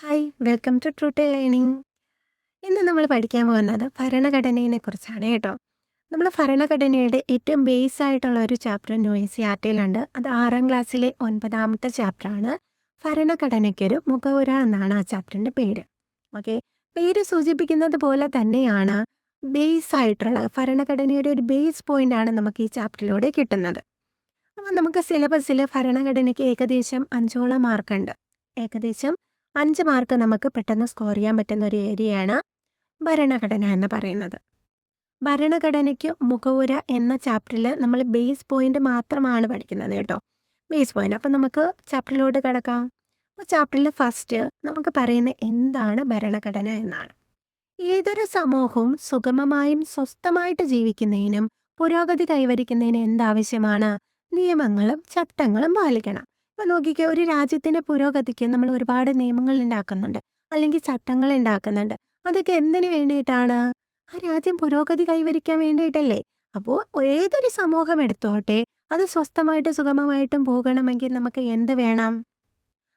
Hi welcome to truth learning ഇന്ന് നമ്മൾ പഠിക്കാൻ പോകുന്നത് ഭരണഘടനയെ കുറിച്ചാണ് കേട്ടോ. നമ്മൾ ഭരണഘടനയുടെ ഏറ്റവും ബേസ് ആയിട്ടുള്ള ഒരു ചാപ്റ്റർ നോയിസി ആർട്ടിയിലുണ്ട് അത് ആറാം ക്ലാസ്സിലെ ഒൻപതാമത്തെ ചാപ്റ്ററാണ് ഭരണഘടനയ്ക്കൊരു മുഖവുര എന്നാണ് ആ ചാപ്റ്ററിന്റെ പേര്. ഓക്കെ പേര് സൂചിപ്പിക്കുന്നത് പോലെ തന്നെയാണ് ബേസ് ആയിട്ടുള്ള ഭരണഘടനയുടെ ഒരു ബേസ് പോയിന്റ് ആണ് നമുക്ക് ഈ ചാപ്റ്ററിലൂടെ കിട്ടുന്നത്. അപ്പം നമുക്ക് സിലബസിൽ ഭരണഘടനയ്ക്ക് ഏകദേശം അഞ്ചോളം മാർക്കുണ്ട് ഏകദേശം അഞ്ച് മാർക്ക് നമുക്ക് പെട്ടെന്ന് സ്കോർ ചെയ്യാൻ പറ്റുന്ന ഒരു ഏരിയയാണ് ഭരണഘടന എന്ന് പറയുന്നത്. ഭരണഘടനയ്ക്ക് മുഖവുര എന്ന ചാപ്റ്ററിൽ നമ്മൾ ബേസ് പോയിന്റ് മാത്രമാണ് പഠിക്കുന്നത് കേട്ടോ. ബേസ് പോയിന്റ് അപ്പം നമുക്ക് ചാപ്റ്ററിലോട്ട് കിടക്കാം. അപ്പോൾ ചാപ്റ്ററിൽ ഫസ്റ്റ് നമുക്ക് പറയുന്ന എന്താണ് ഭരണഘടന എന്നാണ്. ഏതൊരു സമൂഹവും സുഗമമായും സ്വസ്ഥമായിട്ട് ജീവിക്കുന്നതിനും പുരോഗതി കൈവരിക്കുന്നതിന് എന്താവശ്യമാണ്? നിയമങ്ങളും ചട്ടങ്ങളും പാലിക്കണം. ഇപ്പൊ നോക്കിക്കുക ഒരു രാജ്യത്തിന്റെ പുരോഗതിക്ക് നമ്മൾ ഒരുപാട് നിയമങ്ങൾ ഉണ്ടാക്കുന്നുണ്ട്. അല്ലെങ്കിൽ ചട്ടങ്ങൾ ഉണ്ടാക്കുന്നുണ്ട്. അതൊക്കെ എന്തിനു വേണ്ടിയിട്ടാണ്? ആ രാജ്യം പുരോഗതി കൈവരിക്കാൻ വേണ്ടിയിട്ടല്ലേ? അപ്പോൾ ഏതൊരു സമൂഹം എടുത്തോട്ടെ അത് സ്വസ്ഥമായിട്ട് സുഗമമായിട്ടും പോകണമെങ്കിൽ നമുക്ക് എന്ത് വേണം?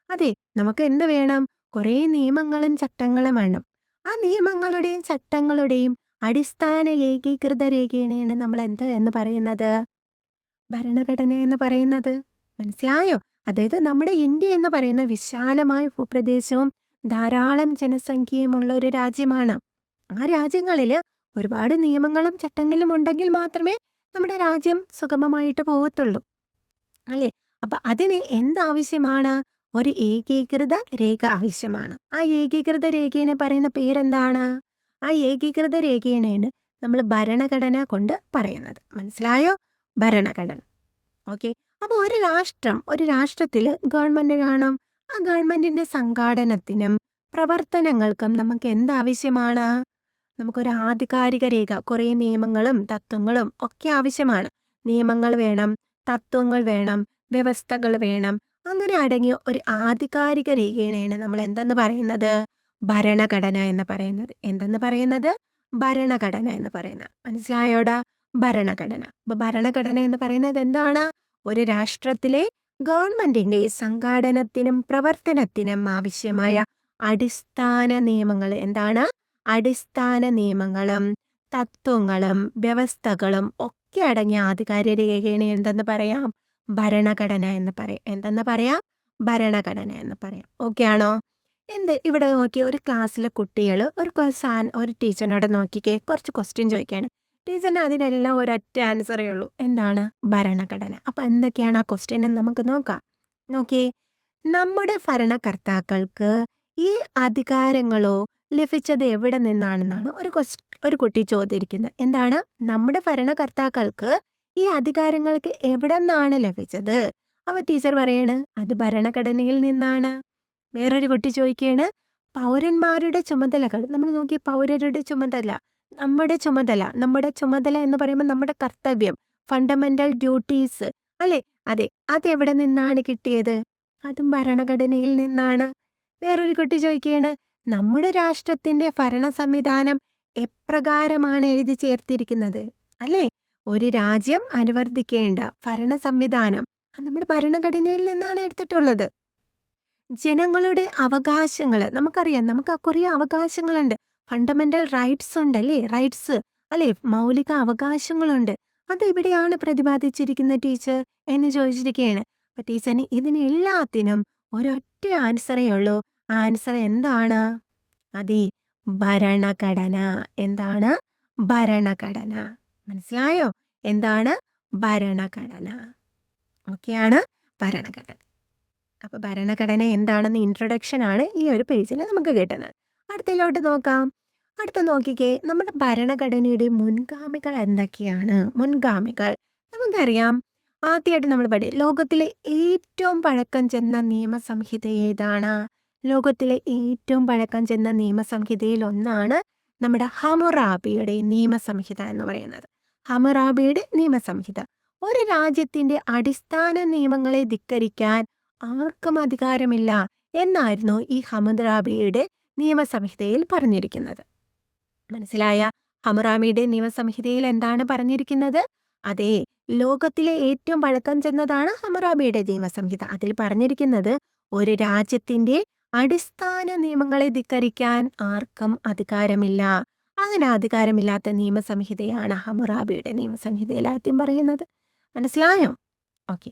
അതെ നമുക്ക് എന്ത് വേണം? കുറേ നിയമങ്ങളും ചട്ടങ്ങളും വേണം. ആ നിയമങ്ങളുടെയും ചട്ടങ്ങളുടെയും അടിസ്ഥാന ഏകീകൃത രേഖയാണ് നമ്മൾ എന്ത് എന്ന് പറയുന്നത്? ഭരണഘടന എന്ന് പറയുന്നത്? മനസ്സിലായോ? അതായത് നമ്മുടെ ഇന്ത്യ എന്ന് പറയുന്ന വിശാലമായ ഭൂപ്രദേശവും ധാരാളം ജനസംഖ്യയുമുള്ള ഒരു രാജ്യമാണ്. ആ രാജ്യങ്ങളിൽ ഒരുപാട് നിയമങ്ങളും ചട്ടങ്ങളും ഉണ്ടെങ്കിൽ മാത്രമേ നമ്മുടെ രാജ്യം സുഗമമായിട്ട് പോകത്തുള്ളൂ അല്ലേ? അപ്പൊ അതിന് എന്താവശ്യമാണ്? ഒരു ഏകീകൃത രേഖ ആവശ്യമാണ്. ആ ഏകീകൃത രേഖയെ പറയുന്ന പേരെന്താണ്? ആ ഏകീകൃത രേഖയാണ് നമ്മൾ ഭരണഘടന കൊണ്ട് പറയുന്നത്. മനസ്സിലായോ? ഭരണഘടന. ഓക്കെ. അപ്പോൾ ഒരു രാഷ്ട്രം ഒരു രാഷ്ട്രത്തിൽ ഗവൺമെന്റ് കാണും. ആ ഗവൺമെന്റിന്റെ സംഘാടനത്തിനും പ്രവർത്തനങ്ങൾക്കും നമുക്ക് എന്താവശ്യമാണ്? നമുക്കൊരു ആധികാരിക രേഖ കുറേ നിയമങ്ങളും തത്വങ്ങളും ഒക്കെ ആവശ്യമാണ്. നിയമങ്ങൾ വേണം തത്വങ്ങൾ വേണം വ്യവസ്ഥകൾ വേണം. അങ്ങനെ അടങ്ങിയ ഒരു ആധികാരിക രേഖയാണ് നമ്മൾ എന്തെന്ന് പറയുന്നത്? ഭരണഘടന എന്ന് പറയുന്നത്. എന്തെന്ന് പറയുന്നത്? ഭരണഘടന എന്ന് പറയുന്നത്. മനസ്സിലായോടാ? ഭരണഘടന. അപ്പൊ ഭരണഘടന എന്ന് പറയുന്നത് എന്താണ്? ഒരു രാഷ്ട്രത്തിലെ ഗവൺമെന്റിന്റെ സംഘാടനത്തിനും പ്രവർത്തനത്തിനും ആവശ്യമായ അടിസ്ഥാന നിയമങ്ങൾ എന്താണ്? അടിസ്ഥാന നിയമങ്ങളും തത്വങ്ങളും വ്യവസ്ഥകളും ഒക്കെ അടങ്ങിയ ആധികാരിക രേഖയാണ് എന്തെന്ന് പറയാം? ഭരണഘടന എന്ന് പറയാം. എന്തെന്ന് പറയാം? ഭരണഘടന എന്ന് പറയാം. ഓക്കെ ആണോ? എന്ത്? ഇവിടെ നോക്കി ഒരു ക്ലാസ്സിലെ കുട്ടികൾ ഒരു സാൻ ഒരു ടീച്ചറിനോട് നോക്കിക്കേ കുറച്ച് ക്വസ്റ്റ്യൻ ചോദിക്കുകയാണ് ടീച്ചറിന് അതിനെല്ലാം ഒരൊറ്റ ആൻസറേ ഉള്ളൂ. എന്താണ്? ഭരണഘടന. അപ്പൊ എന്തൊക്കെയാണ് ആ ക്വസ്റ്റ്യൻ എന്ന് നമുക്ക് നോക്കാം. നോക്കിയേ നമ്മുടെ ഭരണകർത്താക്കൾക്ക് ഈ അധികാരങ്ങളോ ലഭിച്ചത് എവിടെ നിന്നാണെന്നാണ് ഒരു ക്വസ്റ്റ് ഒരു കുട്ടി ചോദിച്ചിരിക്കുന്നത്. എന്താണ്? നമ്മുടെ ഭരണകർത്താക്കൾക്ക് ഈ അധികാരങ്ങൾക്ക് എവിടെ നിന്നാണ് ലഭിച്ചത്? അവ ടീച്ചർ പറയാണ് അത് ഭരണഘടനയിൽ നിന്നാണ്. വേറൊരു കുട്ടി ചോദിക്കുകയാണ് പൗരന്മാരുടെ ചുമതലകൾ. നമ്മൾ നോക്കി പൗരരുടെ ചുമതല. നമ്മുടെ ചുമതല നമ്മുടെ ചുമതല എന്ന് പറയുമ്പോൾ നമ്മുടെ കർത്തവ്യം ഫണ്ടമെന്റൽ ഡ്യൂട്ടീസ് അല്ലെ? അതെ അതെവിടെ നിന്നാണ് കിട്ടിയത്? അതും ഭരണഘടനയിൽ നിന്നാണ്. വേറൊരു കുട്ടി ചോദിക്കുകയാണ് നമ്മുടെ രാഷ്ട്രത്തിന്റെ ഭരണ സംവിധാനം എപ്രകാരമാണ് എഴുതി ചേർത്തിരിക്കുന്നത്? അല്ലേ? ഒരു രാജ്യം അനുവർത്തിക്കേണ്ട ഭരണ സംവിധാനം നമ്മുടെ ഭരണഘടനയിൽ നിന്നാണ് എടുത്തിട്ടുള്ളത്. ജനങ്ങളുടെ അവകാശങ്ങൾ നമുക്കറിയാം നമുക്ക് കുറേ അവകാശങ്ങളുണ്ട്. ഫണ്ടമെന്റൽ റൈറ്റ്സ് ഉണ്ട് അല്ലേ റൈറ്റ്സ് അല്ലേ? മൗലിക അവകാശങ്ങളുണ്ട്. അത് ഇവിടെയാണ് പ്രതിപാദിച്ചിരിക്കുന്ന ടീച്ചർ എന്ന് ചോദിച്ചിരിക്കുകയാണ് അപ്പൊ ടീച്ചറിന് ഇതിനെല്ലാത്തിനും ഒരൊറ്റ ആൻസറേ ഉള്ളൂ. ആൻസർ എന്താണ്? അതെ ഭരണഘടന. എന്താണ്? ഭരണഘടന. മനസ്സിലായോ? എന്താണ്? ഭരണഘടന. ഓക്കെയാണ് ഭരണഘടന. അപ്പൊ ഭരണഘടന എന്താണെന്ന് ഇൻട്രൊഡക്ഷൻ ആണ് ഈ ഒരു പേജിൽ നമുക്ക് കിട്ടുന്നത്. അടുത്തതിലോട്ട് നോക്കാം. അടുത്ത നോക്കിക്കേ നമ്മുടെ ഭരണഘടനയുടെ മുൻഗാമികൾ എന്തൊക്കെയാണ്? മുൻഗാമികൾ. നമുക്കറിയാം ആദ്യമായിട്ട് നമ്മൾ പഠി ലോകത്തിലെ ഏറ്റവും പഴക്കം ചെന്ന നിയമസംഹിത ഏതാണ്? ലോകത്തിലെ ഏറ്റവും പഴക്കം ചെന്ന നിയമസംഹിതയിൽ ഒന്നാണ് നമ്മുടെ ഹമുറാബിയുടെ നിയമസംഹിത എന്ന് പറയുന്നത്. ഹമുറാബിയുടെ നിയമസംഹിത. ഒരു രാജ്യത്തിന്റെ അടിസ്ഥാന നിയമങ്ങളെ ധിക്കരിക്കാൻ ആർക്കും അധികാരമില്ല എന്നായിരുന്നു ഈ ഹമുറാബിയുടെ നിയമസംഹിതയിൽ പറഞ്ഞിരിക്കുന്നത്. മനസ്സിലായ? ഹമുറാമിയുടെ നിയമസംഹിതയിൽ എന്താണ് പറഞ്ഞിരിക്കുന്നത്? അതെ ലോകത്തിലെ ഏറ്റവും പഴക്കം ചെന്നതാണ് ഹമുറാബിയുടെ നിയമസംഹിത. അതിൽ പറഞ്ഞിരിക്കുന്നത് ഒരു രാജ്യത്തിന്റെ അടിസ്ഥാന നിയമങ്ങളെ ധിക്കരിക്കാൻ ആർക്കും അധികാരമില്ല. അങ്ങനെ അധികാരമില്ലാത്ത നിയമസംഹിതയാണ് ഹമുറാബിയുടെ നിയമസംഹിതയിൽ ആദ്യം പറയുന്നത്. മനസ്സിലായോ? ഓക്കെ.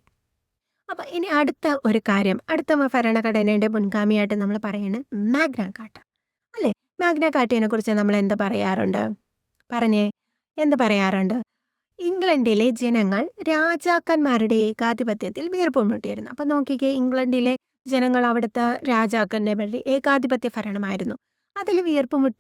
അപ്പൊ ഇനി അടുത്ത ഒരു കാര്യം. അടുത്ത ഭരണഘടനയുടെ മുൻഗാമിയായിട്ട് നമ്മൾ പറയുന്നത് മാഗ്ന കാട്ട. അല്ലേ? മാഗ്ന കാട്ടിനെ കുറിച്ച് നമ്മൾ എന്ത് പറയാറുണ്ട്? പറഞ്ഞേ. എന്ത് പറയാറുണ്ട്? ഇംഗ്ലണ്ടിലെ ജനങ്ങൾ രാജാക്കന്മാരുടെ ഏകാധിപത്യത്തിൽ വീർപ്പുമുട്ടിയിരുന്നു അപ്പൊ നോക്കിക്കേ ഇംഗ്ലണ്ടിലെ ജനങ്ങൾ അവിടുത്തെ രാജാക്കന്മാരുടെ ഏകാധിപത്യ ഭരണമായിരുന്നു. അതിൽ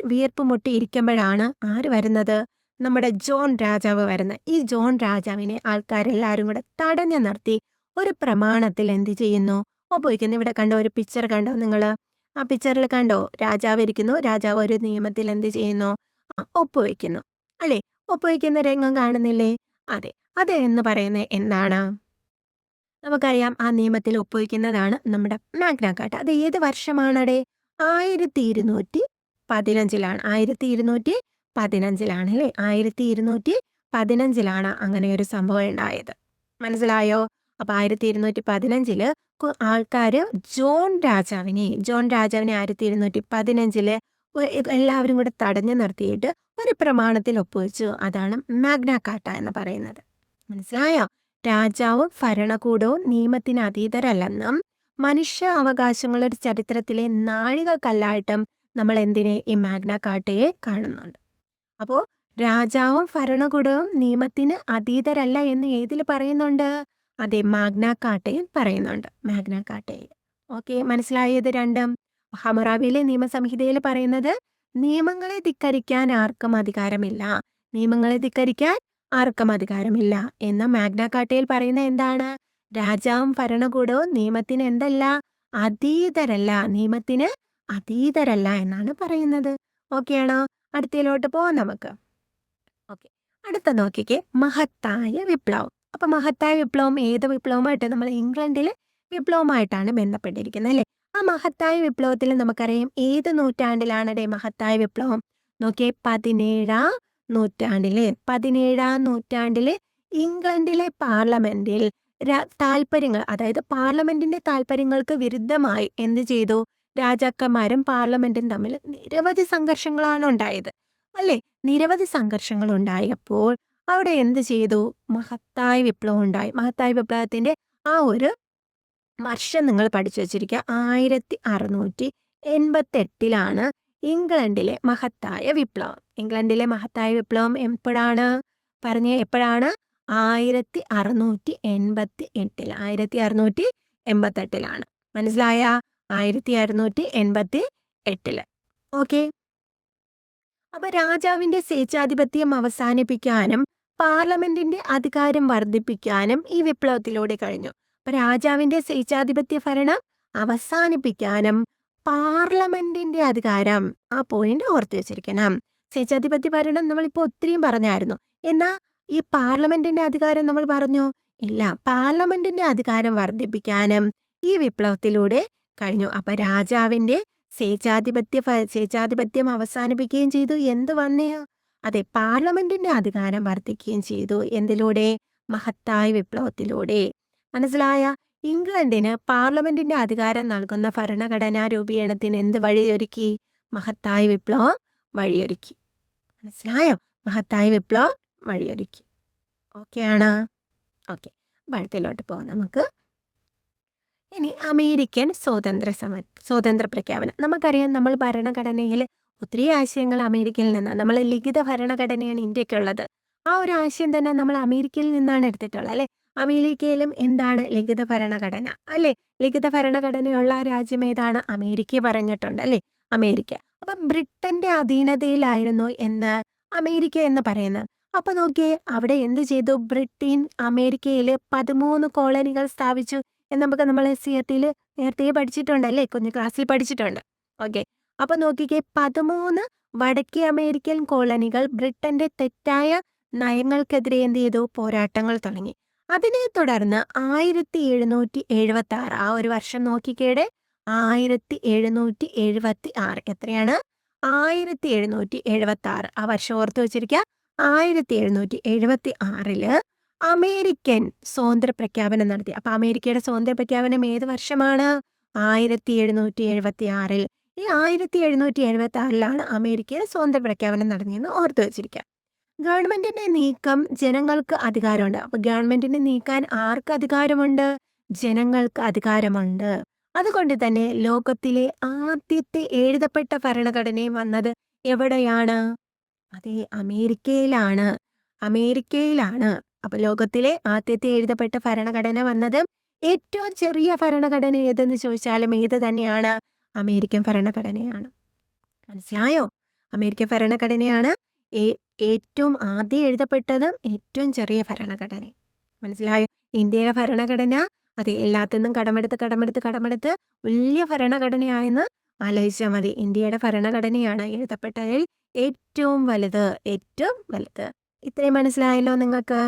വീർപ്പ് മുട്ടി ഇരിക്കുമ്പോഴാണ് ആര് വരുന്നത്? നമ്മുടെ ജോൺ രാജാവ് വരുന്നത്. ഈ ജോൺ രാജാവിനെ ആൾക്കാരെല്ലാവരും കൂടെ തടഞ്ഞു നിർത്തി ഒരു പ്രമാണത്തിൽ എന്ത് ചെയ്യുന്നു? ഉപയോഗിക്കുന്നു ഇവിടെ കണ്ടോ ഒരു പിക്ചർ കണ്ടോ നിങ്ങൾ ആ പിക്ചറിൽ കണ്ടോ? രാജാവ് ഇരിക്കുന്നു. രാജാവ് ഒരു നിയമത്തിൽ എന്ത് ചെയ്യുന്നു? ഒപ്പുവെക്കുന്നു. അല്ലേ? ഒപ്പുവെക്കുന്ന രംഗം കാണുന്നില്ലേ? അതെ. അത് എന്ന് പറയുന്നത് എന്താണ്? നമുക്കറിയാം ആ നിയമത്തിൽ ഒപ്പുവെക്കുന്നതാണ് നമ്മുടെ മാഗ്നാക്കാട്ട് അത് ഏത് വർഷമാണടെ? ആയിരത്തി ഇരുന്നൂറ്റി പതിനഞ്ചിലാണ് ആയിരത്തി ഇരുന്നൂറ്റി പതിനഞ്ചിലാണ് അല്ലേ? ആയിരത്തി ഇരുന്നൂറ്റി പതിനഞ്ചിലാണ് അങ്ങനെ ഒരു സംഭവം ഉണ്ടായത്. മനസ്സിലായോ? അപ്പൊ ആയിരത്തി ഇരുന്നൂറ്റി പതിനഞ്ചിൽ ആൾക്കാർ ജോൺ രാജാവിനെ ജോൺ രാജാവിനെ ആയിരത്തി ഇരുന്നൂറ്റി പതിനഞ്ചിൽ എല്ലാവരും കൂടെ തടഞ്ഞു നിർത്തിയിട്ട് ഒരു പ്രമാണത്തിൽ ഒപ്പുവെച്ചു. അതാണ് മാഗ്ന കാർട്ട എന്ന് പറയുന്നത്. മനസ്സിലായോ? രാജാവും ഭരണകൂടവും നിയമത്തിന് അതീതരല്ലെന്നും മനുഷ്യ അവകാശങ്ങളുടെ ചരിത്രത്തിലെ നാഴികക്കല്ലായിട്ടും നമ്മൾ എന്തിനെ ഈ മാഗ്ന കാർട്ടയെ കാണുന്നുണ്ട്. അപ്പോൾ രാജാവും ഭരണകൂടവും നിയമത്തിന് അതീതരല്ല എന്ന് ഏതിൽ പറയുന്നുണ്ട്? അതെ മാഗ്ന കാട്ടയിൽ പറയുന്നുണ്ട്. മാഗ്ന കാട്ടയിൽ. ഓക്കെ മനസ്സിലായത് രണ്ടും? ഹമറാബിയിലെ നിയമസംഹിതയിൽ പറയുന്നത് നിയമങ്ങളെ ധിക്കരിക്കാൻ ആർക്കും അധികാരമില്ല. നിയമങ്ങളെ ധിക്കരിക്കാൻ ആർക്കും അധികാരമില്ല. എന്ന മാഗ്ന കാട്ടയിൽ പറയുന്ന എന്താണ്? രാജാവും ഭരണകൂടവും നിയമത്തിന് എന്തല്ല? അതീതരല്ല. നിയമത്തിന് അതീതരല്ല എന്നാണ് പറയുന്നത്. ഓക്കെയാണോ? അടുത്തയിലോട്ട് പോവാം നമുക്ക്. ഓക്കെ അടുത്ത നോക്കിക്കേ. മഹത്തായ വിപ്ലവം. അപ്പൊ മഹത്തായ വിപ്ലവം ഏത് വിപ്ലവമായിട്ട്? നമ്മൾ ഇംഗ്ലണ്ടിലെ വിപ്ലവമായിട്ടാണ് ബന്ധപ്പെട്ടിരിക്കുന്നത് അല്ലേ? ആ മഹത്തായ വിപ്ലവത്തിൽ നമുക്കറിയാം ഏത് നൂറ്റാണ്ടിലാണ് മഹത്തായ വിപ്ലവം? നോക്കിയേ പതിനേഴാം നൂറ്റാണ്ടിൽ. പതിനേഴാം നൂറ്റാണ്ടിൽ ഇംഗ്ലണ്ടിലെ പാർലമെന്റിൽ താല്പര്യങ്ങൾ അതായത് പാർലമെന്റിന്റെ താല്പര്യങ്ങൾക്ക് വിരുദ്ധമായി എന്ത് ചെയ്തു? രാജാക്കന്മാരും പാർലമെന്റും തമ്മിൽ നിരവധി സംഘർഷങ്ങളാണ് ഉണ്ടായത്. അല്ലേ? നിരവധി സംഘർഷങ്ങൾ ഉണ്ടായപ്പോൾ അവിടെ എന്ത് ചെയ്തു? മഹത്തായ വിപ്ലവം ഉണ്ടായി. മഹത്തായ വിപ്ലവത്തിന്റെ ആ ഒരു വർഷം നിങ്ങൾ പഠിച്ചു വെച്ചിരിക്കുക. ആയിരത്തി അറുന്നൂറ്റി എൺപത്തി എട്ടിലാണ് ഇംഗ്ലണ്ടിലെ മഹത്തായ വിപ്ലവം. ഇംഗ്ലണ്ടിലെ മഹത്തായ വിപ്ലവം എപ്പോഴാണ്? പറഞ്ഞ എപ്പോഴാണ്? ആയിരത്തി അറുന്നൂറ്റി എൺപത്തി എട്ടിൽ ആയിരത്തി അറുന്നൂറ്റി എൺപത്തെട്ടിലാണ് മനസ്സിലായ? ആയിരത്തി അറുന്നൂറ്റി എൺപത്തി എട്ടിൽ ഓക്കെ. അപ്പൊ രാജാവിന്റെ സ്വേച്ഛാധിപത്യം അവസാനിപ്പിക്കാനും പാർലമെന്റിന്റെ അധികാരം വർദ്ധിപ്പിക്കാനും ഈ വിപ്ലവത്തിലൂടെ കഴിഞ്ഞു. അപ്പൊ രാജാവിന്റെ സ്വേച്ഛാധിപത്യ ഭരണം അവസാനിപ്പിക്കാനും പാർലമെന്റിന്റെ അധികാരം ആ പോയിന്റ് ഓർത്തു വെച്ചിരിക്കണം. സ്വേച്ഛാധിപത്യ ഭരണം നമ്മളിപ്പോ ഒത്തിരിയും പറഞ്ഞായിരുന്നു. എന്നാ ഈ പാർലമെന്റിന്റെ അധികാരം നമ്മൾ പറഞ്ഞു? ഇല്ല പാർലമെന്റിന്റെ അധികാരം വർദ്ധിപ്പിക്കാനും ഈ വിപ്ലവത്തിലൂടെ കഴിഞ്ഞു. അപ്പൊ രാജാവിന്റെ സ്വേച്ഛാധിപത്യ സ്വേച്ഛാധിപത്യം അവസാനിപ്പിക്കുകയും ചെയ്തു. എന്ത് വന്നെയോ അതെ പാർലമെന്റിന്റെ അധികാരം വർദ്ധിക്കുകയും ചെയ്തു. എന്തിലൂടെ? മഹത്തായ വിപ്ലവത്തിലൂടെ. മനസ്സിലായ? ഇംഗ്ലണ്ടിന് പാർലമെന്റിന്റെ അധികാരം നൽകുന്ന ഭരണഘടനാ രൂപീകരണത്തിന് എന്ത് വഴിയൊരുക്കി? മഹത്തായ വിപ്ലവം വഴിയൊരുക്കി. മനസ്സിലായോ? മഹത്തായ വിപ്ലവം വഴിയൊരുക്കി. ഓക്കെ ആണ് ഓക്കെ. അടുത്തിലോട്ട് പോകാം നമുക്ക് ഇനി അമേരിക്കൻ സ്വാതന്ത്ര്യ സമ സ്വാതന്ത്ര്യ പ്രഖ്യാപനം. നമുക്കറിയാം നമ്മൾ ഭരണഘടനയിൽ ഒത്തിരി ആശയങ്ങൾ അമേരിക്കയിൽ നിന്നാണ്. നമ്മൾ ലിഖിത ഭരണഘടനയാണ് ഇന്ത്യക്കുള്ളത്. ആ ഒരു ആശയം തന്നെ നമ്മൾ അമേരിക്കയിൽ നിന്നാണ് എടുത്തിട്ടുള്ളത് അല്ലെ? അമേരിക്കയിലും എന്താണ് ലിഖിത ഭരണഘടന അല്ലെ? ലിഖിത ഭരണഘടനയുള്ള രാജ്യം ഏതാണ്? അമേരിക്ക പറഞ്ഞിട്ടുണ്ട് അല്ലെ? അമേരിക്ക. അപ്പൊ ബ്രിട്ടന്റെ അധീനതയിലായിരുന്നു എന്ന് അമേരിക്ക എന്ന് പറയുന്നത്. അപ്പൊ നോക്കിയേ അവിടെ എന്ത് ചെയ്തു? ബ്രിട്ടൻ അമേരിക്കയിൽ പതിമൂന്ന് കോളനികൾ സ്ഥാപിച്ചു. നമുക്ക് നമ്മൾ എസ് സി ടിയിൽ നേരത്തെ പഠിച്ചിട്ടുണ്ട് അല്ലേ? കുഞ്ഞു ക്ലാസ്സിൽ പഠിച്ചിട്ടുണ്ട്. ഓക്കെ. അപ്പോൾ നോക്കിക്കേ പതിമൂന്ന് വടക്കേ അമേരിക്കൻ കോളനികൾ ബ്രിട്ടന്റെ തെറ്റായ നയങ്ങൾക്കെതിരെ എന്ത് ചെയ്തു? പോരാട്ടങ്ങൾ തുടങ്ങി. അതിനെ തുടർന്ന് ആയിരത്തി എഴുന്നൂറ്റി എഴുപത്തി ആറ് ആ ഒരു വർഷം നോക്കിക്കേടെ. ആയിരത്തി എഴുന്നൂറ്റി എഴുപത്തി ആറ് എത്രയാണ്? ആയിരത്തി എഴുന്നൂറ്റി എഴുപത്തി ആറ് ആ വർഷം ഓർത്ത് വെച്ചിരിക്കുക. ആയിരത്തി എഴുന്നൂറ്റി എഴുപത്തി ആറിൽ അമേരിക്കൻ സ്വാതന്ത്ര്യ പ്രഖ്യാപനം നടത്തി. അപ്പൊ അമേരിക്കയുടെ സ്വാതന്ത്ര്യ പ്രഖ്യാപനം ഏത് വർഷമാണ്? ആയിരത്തി എഴുന്നൂറ്റി എഴുപത്തി ആറിൽ ഈ ആയിരത്തി എഴുന്നൂറ്റി എഴുപത്തി ആറിലാണ് അമേരിക്കയുടെ സ്വാതന്ത്ര്യ പ്രഖ്യാപനം നടത്തിയെന്ന് ഓർത്തു വെച്ചിരിക്കുക. ഗവൺമെന്റിന്റെ നീക്കം ജനങ്ങൾക്ക് അധികാരമുണ്ട്. അപ്പൊ ഗവൺമെന്റിനെ നീക്കാൻ ആർക്ക് അധികാരമുണ്ട്? ജനങ്ങൾക്ക് അധികാരമുണ്ട്. അതുകൊണ്ട് തന്നെ ലോകത്തിലെ ആദ്യത്തെ എഴുതപ്പെട്ട ഭരണഘടനയും വന്നത് എവിടെയാണ്? അതെ അമേരിക്കയിലാണ്. അമേരിക്കയിലാണ്. അപ്പൊ ലോകത്തിലെ ആദ്യത്തെ എഴുതപ്പെട്ട ഭരണഘടന വന്നത് ഏറ്റവും ചെറിയ ഭരണഘടന ഏതെന്ന് ചോദിച്ചാലും ഏത് തന്നെയാണ്? അമേരിക്കൻ ഭരണഘടനയാണ്. മനസ്സിലായോ? അമേരിക്കൻ ഭരണഘടനയാണ് ഏറ്റവും ആദ്യം എഴുതപ്പെട്ടതും ഏറ്റവും ചെറിയ ഭരണഘടന. മനസ്സിലായോ? ഇന്ത്യയുടെ ഭരണഘടന അത് എല്ലാത്തിനും കടമെടുത്ത് കടമെടുത്ത് കടമെടുത്ത് വലിയ ഭരണഘടനയായെന്ന് ആലോചിച്ചാൽ മതി. ഇന്ത്യയുടെ ഭരണഘടനയാണ് എഴുതപ്പെട്ടതിൽ ഏറ്റവും വലുത് ഏറ്റവും വലുത്. ഇത്രയും മനസ്സിലായല്ലോ നിങ്ങൾക്ക്?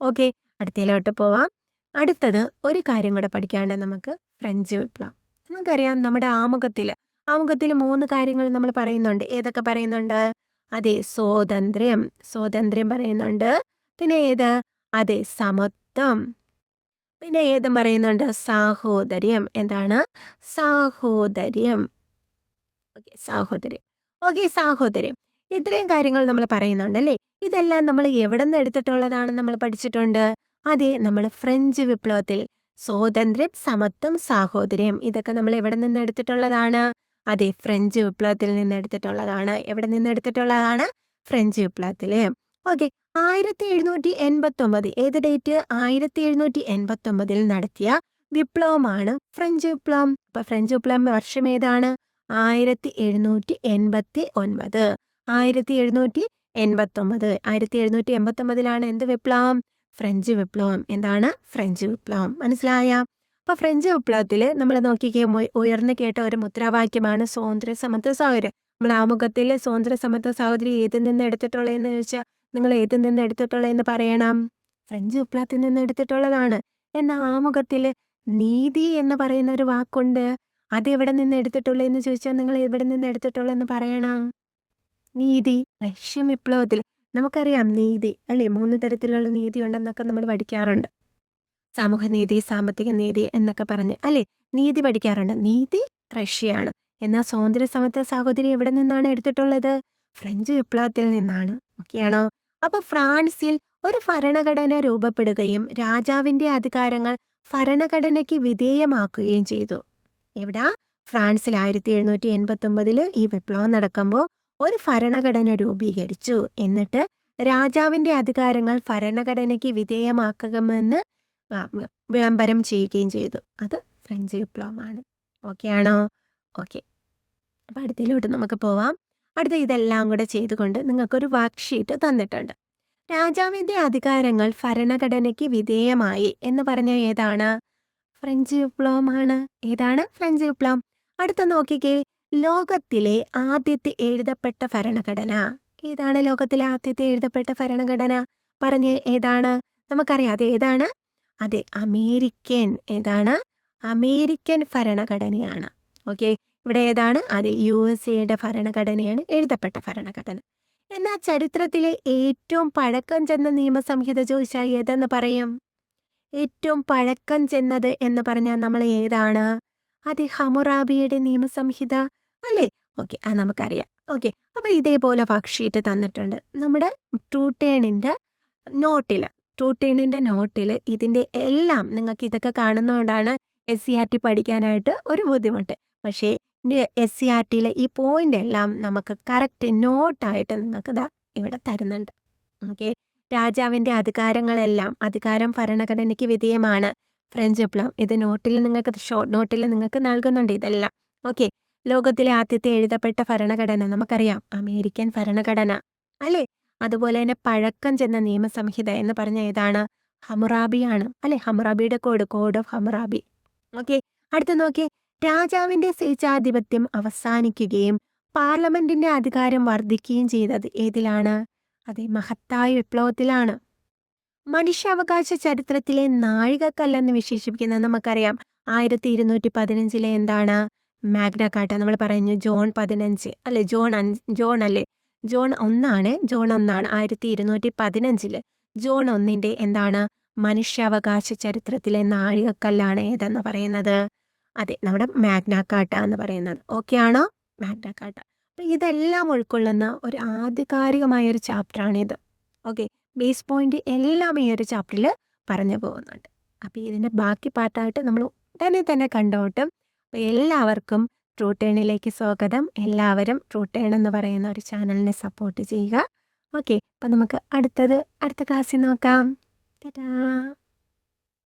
ഓക്കെ അടുത്തയിലോട്ട് പോവാം. അടുത്തത് ഒരു കാര്യം കൂടെ പഠിക്കാണ്ട് നമുക്ക് ഫ്രഞ്ച് വിപ്ലവം. നമുക്കറിയാം നമ്മുടെ ആമുഖത്തിൽ ആമുഖത്തിൽ മൂന്ന് കാര്യങ്ങൾ നമ്മൾ പറയുന്നുണ്ട്. ഏതൊക്കെ പറയുന്നുണ്ട്? അതെ സ്വാതന്ത്ര്യം. സ്വാതന്ത്ര്യം പറയുന്നുണ്ട്. പിന്നെ ഏത്? അതെ സമത്വം. പിന്നെ ഏതും പറയുന്നുണ്ട്? സാഹോദര്യം. എന്താണ്? സാഹോദര്യം. ഓക്കെ സാഹോദര്യം. ഓക്കെ സാഹോദര്യം. ഇത്രയും കാര്യങ്ങൾ നമ്മൾ പറയുന്നുണ്ട് അല്ലേ ഇതെല്ലാം നമ്മൾ എവിടെ നിന്ന് എടുത്തിട്ടുള്ളതാണ് നമ്മൾ പഠിച്ചിട്ടുണ്ട്? അതെ നമ്മൾ ഫ്രഞ്ച് വിപ്ലവത്തിൽ സ്വാതന്ത്ര്യം സമത്വം സാഹോദര്യം ഇതൊക്കെ നമ്മൾ എവിടെ നിന്ന് എടുത്തിട്ടുള്ളതാണ്? അതെ ഫ്രഞ്ച് വിപ്ലവത്തിൽ നിന്ന് എടുത്തിട്ടുള്ളതാണ്. എവിടെ നിന്ന് എടുത്തിട്ടുള്ളതാണ്? ഫ്രഞ്ച് വിപ്ലവത്തിൽ. ഓക്കെ ആയിരത്തി എഴുന്നൂറ്റി എൺപത്തി ഒമ്പത് ഏത് ഡേറ്റ്? ആയിരത്തി എഴുന്നൂറ്റി എൺപത്തി ഒമ്പതിൽ നടത്തിയ വിപ്ലവമാണ് ഫ്രഞ്ച് വിപ്ലവം. ഫ്രഞ്ച് വിപ്ലവം വർഷം ഏതാണ്? ആയിരത്തി എഴുന്നൂറ്റി എൺപത്തി ഒൻപത് ആയിരത്തി എഴുന്നൂറ്റി എൺപത്തി ഒമ്പത് ആയിരത്തി എഴുന്നൂറ്റി എൺപത്തി ഒമ്പതിലാണ് എന്ത് വിപ്ലവം? ഫ്രഞ്ച് വിപ്ലവം. എന്താണ്? ഫ്രഞ്ച് വിപ്ലവം. മനസ്സിലായ? അപ്പൊ ഫ്രഞ്ച് വിപ്ലവത്തിൽ നമ്മൾ നോക്കിക്കുമ്പോൾ ഉയർന്നു കേട്ട ഒരു മുദ്രാവാക്യമാണ് സ്വാതന്ത്ര്യ സമത്വ സഹോദരി നമ്മൾ ആമുഖത്തിൽ സ്വാതന്ത്ര്യ സമത്വ സഹോദരി ഏതിൽ നിന്ന് എടുത്തിട്ടുള്ളതെന്ന് ചോദിച്ചാൽ നിങ്ങൾ ഏതിൽ നിന്ന് എടുത്തിട്ടുള്ളതെന്ന് പറയണം? ഫ്രഞ്ച് വിപ്ലവത്തിൽ നിന്ന് എടുത്തിട്ടുള്ളതാണ്. എന്നാൽ ആമുഖത്തിൽ നീതി എന്ന് പറയുന്ന ഒരു വാക്കുണ്ട്. അത് എവിടെ നിന്ന് എടുത്തിട്ടുള്ളതെന്ന് ചോദിച്ചാൽ നിങ്ങൾ എവിടെ നിന്ന് എടുത്തിട്ടുള്ളതെന്ന് പറയണം? നീതി റഷ്യൻ വിപ്ലവത്തിൽ നമുക്കറിയാം നീതി അല്ലേ? മൂന്ന് തരത്തിലുള്ള നീതി ഉണ്ടെന്നൊക്കെ നമ്മൾ പഠിക്കാറുണ്ട്. സാമൂഹ്യനീതി സാമ്പത്തിക നീതി എന്നൊക്കെ പറഞ്ഞ് അല്ലേ? നീതി പഠിക്കാറുണ്ട്. നീതി റഷ്യയാണ് എന്നാൽ സ്വാതന്ത്ര്യ സമത്വ സഹോദരി എവിടെ നിന്നാണ് എടുത്തിട്ടുള്ളത്? ഫ്രഞ്ച് വിപ്ലവത്തിൽ നിന്നാണ്. ഓക്കെയാണോ? അപ്പൊ ഫ്രാൻസിൽ ഒരു ഭരണഘടന രൂപപ്പെടുകയും രാജാവിന്റെ അധികാരങ്ങൾ ഭരണഘടനയ്ക്ക് വിധേയമാക്കുകയും ചെയ്തു. എവിടാ? ഫ്രാൻസിൽ ആയിരത്തി എഴുന്നൂറ്റി എൺപത്തി ഒമ്പതിൽ ഈ വിപ്ലവം നടക്കുമ്പോൾ ഒരു ഭരണഘടന രൂപീകരിച്ചു. എന്നിട്ട് രാജാവിന്റെ അധികാരങ്ങൾ ഭരണഘടനയ്ക്ക് വിധേയമാക്കുമെന്ന് വിളംബരം ചെയ്യുകയും ചെയ്തു. അത് ഫ്രഞ്ച് വിപ്ലവമാണ്. ഓക്കെ ആണോ? ഓക്കെ അപ്പം അടുത്തതിലോട്ട് നമുക്ക് പോവാം. അടുത്ത ഇതെല്ലാം കൂടെ ചെയ്തുകൊണ്ട് നിങ്ങൾക്കൊരു വർക്ക്ഷീറ്റ് തന്നിട്ടുണ്ട്. രാജാവിന്റെ അധികാരങ്ങൾ ഭരണഘടനയ്ക്ക് വിധേയമായി എന്ന് പറഞ്ഞ ഏതാണ്? ഫ്രഞ്ച് വിപ്ലവമാണ്. ഏതാണ്? ഫ്രഞ്ച് വിപ്ലവം. അടുത്ത നോക്കിക്കേ. ലോകത്തിലെ ആദ്യത്തെ എഴുതപ്പെട്ട ഭരണഘടന. ഏതാണ് ലോകത്തിലെ ആദ്യത്തെ എഴുതപ്പെട്ട ഭരണഘടന? പറഞ്ഞ് ഏതാണ്? നമുക്കറിയാം. അത് ഏതാണ്? അതെ അമേരിക്കൻ ഏതാണ്? അമേരിക്കൻ ഭരണഘടനയാണ്. ഓക്കെ. ഇവിടെ ഏതാണ്? അതെ യു എസ് എയുടെ ഭരണഘടനയാണ് എഴുതപ്പെട്ട ഭരണഘടന. എന്നാൽ ചരിത്രത്തിലെ ഏറ്റവും പഴക്കം ചെന്ന നിയമസംഹിത ചോദിച്ചാൽ ഏതെന്ന് പറയും? ഏറ്റവും പഴക്കം ചെന്നത് എന്ന് പറഞ്ഞാൽ നമ്മൾ ഏതാണ്? അത് ഹമുറാബിയുടെ നിയമസംഹിത അല്ലേ? ഓക്കെ അത് നമുക്കറിയാം. ഓക്കെ അപ്പോൾ ഇതേപോലെ വർക്ക്ഷീറ്റ് തന്നിട്ടുണ്ട്. നമ്മുടെ ട്രൂട്ടേണിന്റെ നോട്ടിൽ ട്രൂട്ടേണിന്റെ നോട്ടിൽ ഇതിന്റെ എല്ലാം നിങ്ങൾക്ക് ഇതൊക്കെ കാണുന്നതുകൊണ്ടാണ് എസ് സി ആർ ടി പഠിക്കാനായിട്ട് ഒരു ബുദ്ധിമുട്ട്. പക്ഷേ എസ് സി ആർ ടിയിലെ ഈ പോയിന്റ് എല്ലാം നമുക്ക് കറക്റ്റ് നോട്ടായിട്ട് നിങ്ങൾക്ക് ഇതാ ഇവിടെ തരുന്നുണ്ട്. ഓക്കെ രാജാവിന്റെ അധികാരങ്ങളെല്ലാം അധികാരം ഭരണഘടനയ്ക്ക് വിധേയമാണ്. ഫ്രഞ്ച് വിപ്ലവം ഇത് നോട്ടിൽ നിങ്ങൾക്ക് ഷോർട്ട് നോട്ടിൽ നിങ്ങൾക്ക് നൽകുന്നുണ്ട് ഇതെല്ലാം. ഓക്കെ ലോകത്തിലെ ആദ്യത്തെ എഴുതപ്പെട്ട ഭരണഘടന. നമുക്കറിയാം അമേരിക്കൻ ഭരണഘടന. അല്ലേ? അതുപോലെ തന്നെ പഴക്കം ചെന്ന നിയമസംഹിത എന്ന് പറഞ്ഞ ഏതാണ്? ഹമുറാബിയാണ് അല്ലെ? ഹമുറാബിയുടെ code code of Hammurabi. Okay അടുത്ത് നോക്കി രാജാവിന്റെ സ്വേച്ഛാധിപത്യം അവസാനിക്കുകയും പാർലമെന്റിന്റെ അധികാരം വർദ്ധിക്കുകയും ചെയ്തത് ഏതിലാണ്? അതെ മഹത്തായ വിപ്ലവത്തിലാണ്. മനുഷ്യാവകാശ ചരിത്രത്തിലെ നാഴികക്കല്ലെന്ന് വിശേഷിപ്പിക്കുന്നത് നമുക്കറിയാം. ആയിരത്തി ഇരുന്നൂറ്റി പതിനഞ്ചിലെ എന്താണ്? മാഗ്ന കാട്ട നമ്മൾ പറഞ്ഞു ജോൺ പതിനഞ്ച് അല്ലെ ജോൺ അഞ്ച് ജോൺ അല്ലേ ജോൺ ഒന്നാണ് ജോൺ ഒന്നാണ് ആയിരത്തി ഇരുന്നൂറ്റി പതിനഞ്ചിൽ ജോൺ ഒന്നിന്റെ എന്താണ് മനുഷ്യാവകാശ ചരിത്രത്തിലെ നാഴികക്കല്ലാണ് ഏതെന്ന് പറയുന്നത് അതെ നമ്മുടെ മാഗ്ന കാട്ട എന്ന് പറയുന്നത്. ഓക്കെ ആണോ? മാഗ്ന കാട്ട അപ്പോൾ ഇതെല്ലാം ഉൾക്കൊള്ളുന്ന ഒരു ആധികാരികമായ ഒരു ചാപ്റ്ററാണിത്. ഓക്കെ. ബേസ് പോയിന്റ് എല്ലാം ഈ ഒരു ചാപ്റ്ററിൽ പറഞ്ഞു പോകുന്നുണ്ട്. അപ്പോൾ ഇതിന്റെ ബാക്കി പാർട്ടായിട്ട് നമ്മൾ ഉടനെ തന്നെ കണ്ടോട്ടും. അപ്പോൾ എല്ലാവർക്കും ട്രൂ ടേണിലേക്ക് സ്വാഗതം. എല്ലാവരും ട്രൂ ടേൺ എന്ന് പറയുന്ന ഒരു ചാനലിനെ സപ്പോർട്ട് ചെയ്യുക. ഓക്കെ. അപ്പം നമുക്ക് അടുത്തത് അടുത്ത ക്ലാസ്സിൽ നോക്കാം. ടാറ്റാ.